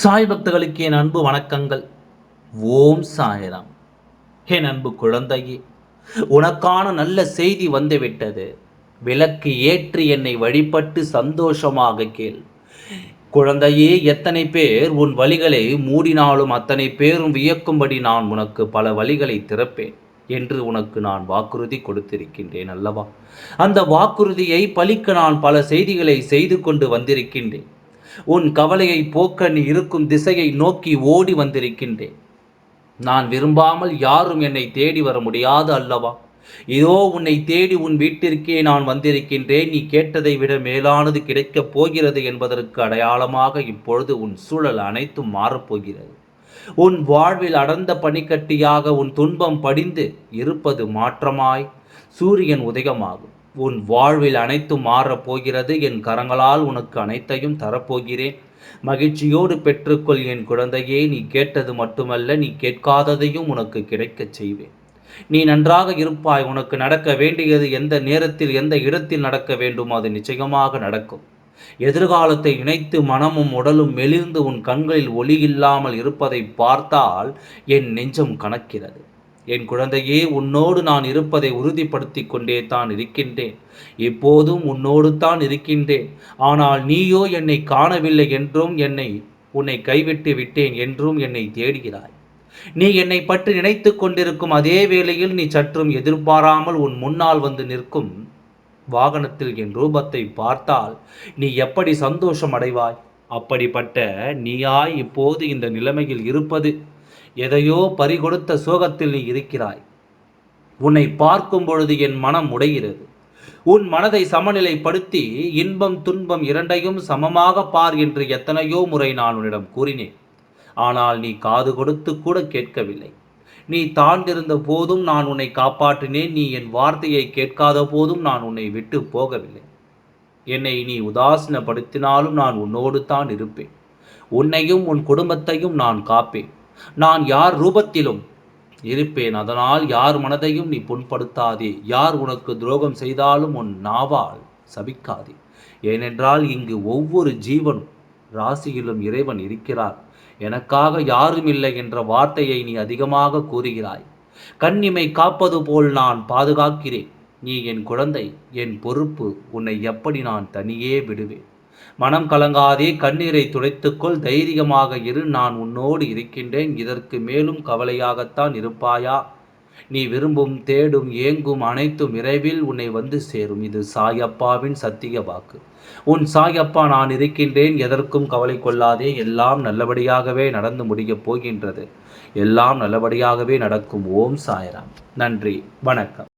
சாய் பக்தர்களுக்கு என் அன்பு வணக்கங்கள். ஓம் சாயராம். என் அன்பு குழந்தையே உனக்கான நல்ல செய்தி வந்துவிட்டது. விளக்கு ஏற்றி என்னை வழிபட்டு சந்தோஷமாக கேள். குழந்தையே எத்தனை பேர் உன் வழிகளை மூடினாலும் அத்தனை பேரும் வியக்கும்படி நான் உனக்கு பல வழிகளை திறப்பேன் என்று உனக்கு நான் வாக்குறுதி கொடுத்திருக்கின்றேன் அல்லவா? அந்த வாக்குறுதியை பலிக்க நான் பல செய்திகளை செய்து கொண்டு வந்திருக்கின்றேன். உன் கவலையை போக்க நீ இருக்கும் திசையை நோக்கி ஓடி வந்திருக்கின்றேன். நான் விரும்பாமல் யாரும் என்னை தேடி வர முடியாது அல்லவா? இதோ உன்னை தேடி உன் வீட்டிற்கே நான் வந்திருக்கின்றேன். நீ கேட்டதை விட மேலானது கிடைக்கப் போகிறது என்பதற்கு அடையாளமாக இப்பொழுது உன் சூழல் அனைத்தும் மாறப்போகிறது. உன் வாழ்வில் அடர்ந்த பனிக்கட்டியாக உன் துன்பம் படிந்து இருப்பது மாற்றமாய் சூரியன் உதயமாகும். உன் வாழ்வில் அனைத்தும் மாறப் போகிறது. என் கரங்களால் உனக்கு அனைத்தையும் தரப்போகிறேன். மகிழ்ச்சியோடு பெற்றுக்கொள் என் குழந்தையே. நீ கேட்டது மட்டுமல்ல நீ கேட்காததையும் உனக்கு கிடைக்கச் செய்வேன். நீ நன்றாக இருப்பாய். உனக்கு நடக்க வேண்டியது எந்த நேரத்தில் எந்த இடத்தில் நடக்க வேண்டும் அது நிச்சயமாக நடக்கும். எதிர்காலத்தை இணைத்து மனமும் உடலும் மெலிர்ந்து உன் கண்களில் ஒளி இல்லாமல் இருப்பதை பார்த்தால் என் நெஞ்சம் கணக்கிறது என் குழந்தையே உன்னோடு நான் இருப்பதை உறுதிப்படுத்தி கொண்டே தான் இருக்கின்றேன். இப்போதும் உன்னோடு தான் இருக்கின்றேன். ஆனால் நீயோ என்னை காணவில்லை என்றும் என்னை உன்னை கைவிட்டு விட்டேன் என்றும் என்னை தேடுகிறாய். நீ என்னை பற்றி நினைத்து கொண்டிருக்கும் அதே வேளையில் நீ சற்றும் எதிர்பாராமல் உன் முன்னால் வந்து நிற்கும் வாகனத்தில் என் ரூபத்தை பார்த்தால் நீ எப்படி சந்தோஷம் அடைவாய்? அப்படிப்பட்ட நீயாய் இப்போது இந்த நிலைமையில் இருப்பது எதையோ பறிகொடுத்த சோகத்தில் நீ இருக்கிறாய். உன்னை பார்க்கும் பொழுது என் மனம் உடைகிறது. உன் மனதை சமநிலைப்படுத்தி இன்பம் துன்பம் இரண்டையும் சமமாக பார் என்று எத்தனையோ முறை நான் உன்னிடம் கூறினேன். ஆனால் நீ காது கொடுத்து கூட கேட்கவில்லை. நீ தாண்டிருந்த போதும் நான் உன்னை காப்பாற்றினேன். நீ என் வார்த்தையை கேட்காத போதும் நான் உன்னை விட்டு போகவில்லை. என்னை நீ உதாசீனப்படுத்தினாலும் நான் உன்னோடு தான் இருப்பேன். உன்னையும் உன் குடும்பத்தையும் நான் காப்பேன். நான் யார் ரூபத்திலும் இருப்பேன். அதனால் யார் மனதையும் நீ புண்படுத்தாதே. யார் உனக்கு துரோகம் செய்தாலும் உன் நாவால் சபிக்காதே. ஏனென்றால் இங்கு ஒவ்வொரு ஜீவனும் ராசியிலும் இறைவன் இருக்கிறார். எனக்காக யாரும் இல்லை என்ற வார்த்தையை நீ அதிகமாக கூறுகிறாய். கண்ணிமை காப்பது போல் நான் பாதுகாக்கிறேன். நீ என் குழந்தை என் பொறுப்பு உன்னை எப்படி நான் தனியே விடுவேன்? மனம் கலங்காதே கண்ணீரை துடைத்துக்கொள் தைரியமாக இரு நான் உன்னோடு இருக்கின்றேன் இதற்கு மேலும் கவலையாகத்தான் இருப்பாயா? நீ விரும்பும் தேடும் ஏங்கும் அனைத்தும் விரைவில் உன்னை வந்து சேரும். இது சாயப்பாவின் சத்திய வாக்கு. உன் சாயப்பா நான் இருக்கின்றேன் எதற்கும் கவலை கொள்ளாதே எல்லாம் நல்லபடியாகவே நடந்து முடியப் போகின்றது. எல்லாம் நல்லபடியாகவே நடக்கும். ஓம் சாயராம். நன்றி. வணக்கம்.